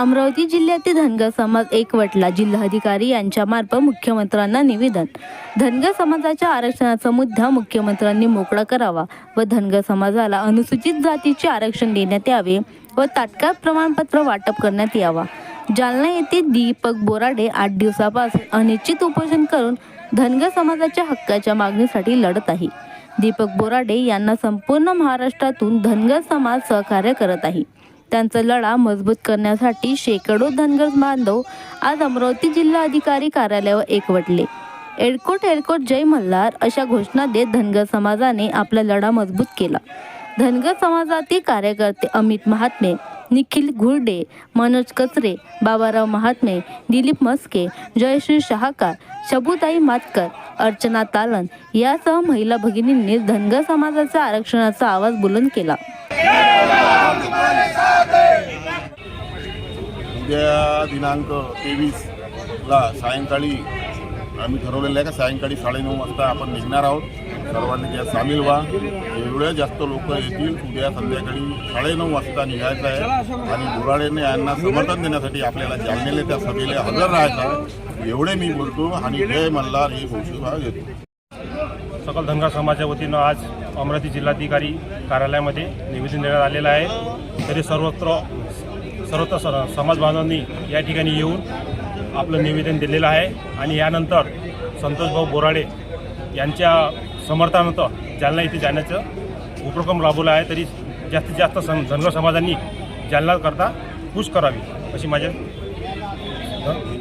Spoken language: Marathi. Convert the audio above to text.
अमरावती जिल्ह्यातील धनगर समाज एकवटला जिल्हाधिकारी यांच्या मार्फत मुख्यमंत्र्यांना निवेदन. धनगर समाजाच्या आरक्षणाचा मुद्दा मुख्यमंत्र्यांनी मोकळा करावा व धनगर समाजाला अनुसूचित जातीचे आरक्षण देण्यात यावे व तात्काळ प्रमाणपत्र वाटप करण्यात यावा. जालना येथे दीपक बोराडे आठ दिवसापासून अनिश्चित उपोषण करून धनगर समाजाच्या हक्काच्या मागणीसाठी लढत आहे. दीपक बोराडे यांना संपूर्ण महाराष्ट्रातून धनगर समाज सहकार्य करत आहे. त्यांचा लढा मजबूत करण्यासाठी शेकडो धनगर बांधव आज अमरावती जिल्हा अधिकारी कार्यालयावर एकवटले. एडकोट एडकोट जय मल्हार अशा घोषणा देत धनगर समाजाने आपला लढा मजबूत केला. धनगर समाजातील कार्यकर्ते अमित महात्मे निखिल घुर्डे मनोज कचरे बाबाराव महात्मे दिलीप मस्के जयश्री शहाकार शबुताई मातकर अर्चना तालन यासह महिला भगिनींनी धनगर समाजाच्या आरक्षणाचा आवाज बुलंद केला. उद्या दिनांक तेवीस ला सायंकाळी आम्ही ठरवलेलं आहे का सायंकाळी साडेनऊ वाजता आपण निघणार आहोत. सर्वांनी त्यात सामील व्हा. एवढ्या जास्त लोक येतील उद्या संध्याकाळी साडेनऊ वाजता निघायचं आहे. आणि बुराडेने यांना समर्थन देण्यासाठी आपल्याला जालनेले त्या सभेला हजर राहायचं आहे. एवढे मी बोलतो आणि जय मल्हार ही घोषणा देतो सकल धनगर समाजाच्या वतीनं आज अमरावती जिल्हाधिकारी कार्यालयामध्ये निवेदन देण्यात आलेलं आहे. तरी सर्वत्र सर्वत्र स- समाज बांधवांनी या ठिकाणी येऊन आपलं निवेदन दिलेलं आहे. आणि यानंतर संतोषभाऊ बोराडे यांच्या समर्थानंतर जालना इथे जाण्याचं उपक्रम राबवला आहे. तरी जास्तीत जास्त सं धनगर समाजांनी जालना करता पुश करावी अशी माझ्या